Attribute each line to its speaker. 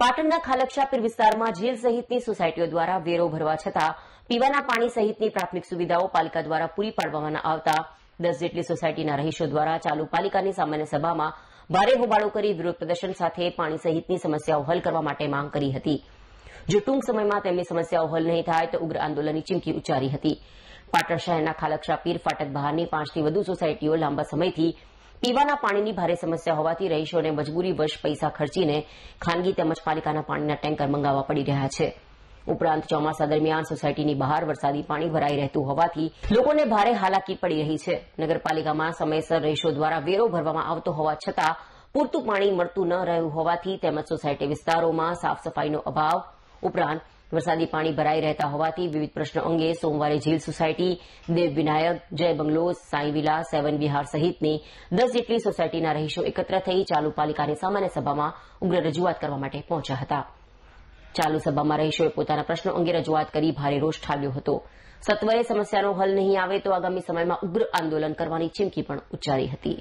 Speaker 1: પાટણના ખાલક્ષાપીર વિસ્તારમાં જેલ સહિતની સોસાયટીઓ દ્વારા વેરો ભરવા છતાં પીવાના પાણી સહિતની પ્રાથમિક સુવિધાઓ પાલિકા દ્વારા પૂરી પાડવામાં આવતા દસ જેટલી સોસાયટીના રહીશો દ્વારા ચાલુ પાલિકાની સામાન્ય સભામાં ભારે હોબાળો કરી વિરોધ પ્રદર્શન સાથે પાણી સહિતની સમસ્યાઓ હલ કરવા માટે માંગ કરી હતી. જો ટૂંક સમયમાં તેમની સમસ્યાઓ હલ નહીં થાય તો ઉગ્ર આંદોલનની ચીમકી ઉચ્ચારી હતી. પાટણ શહેરના પીર ફાટક બહારની પાંચથી વધુ સોસાયટીઓ લાંબા સમયથી પીવાના પાણીની ભારે સમસ્યા હોવાથી રહીશોને મજબૂરીવશ પૈસા ખર્ચીને ખાનગી તેમજ પાલિકાના પાણીના ટેન્કર મંગાવવા પડી રહ્યા છે. ઉપરાંત ચોમાસા દરમિયાન સોસાયટીની બહાર વરસાદી પાણી ભરાઈ રહેતું હોવાથી લોકોને ભારે હાલાકી પડી રહી છે. નગરપાલિકામાં સમયસર રહીશો દ્વારા વેરો ભરવામાં આવતો હોવા છતાં પૂરતું પાણી મળતું ન રહ્યું હોવાથી તેમજ સોસાયટી વિસ્તારોમાં સાફ સફાઈનો અભાવ ઉપરાંત વરસાદી પાણી ભરાઈ રહેતા હોવાથી વિવિધ પ્રશ્નો અંગે સોમવારે ઝીલ સોસાયટી દેવ વિનાયક જય બંગલો સાંઈ વિલા સેવન વિહાર સહિતની દસ જેટલી સોસાયટીના રહીશો એકત્ર થઈ ચાલુ પાલિકાની સામાન્ય સભામાં ઉગ્ર રજૂઆત કરવા માટે પહોંચ્યા હતા. ચાલુ સભામાં રહીશોએ પોતાના પ્રશ્નો અંગે રજૂઆત કરી ભારે રોષ ઠાલ્યો હતો. સત્વરે સમસ્યાનો હલ નહીં આવે તો આગામી સમયમાં ઉગ્ર આંદોલન કરવાની ચીમકી પણ ઉચ્ચારી હતી.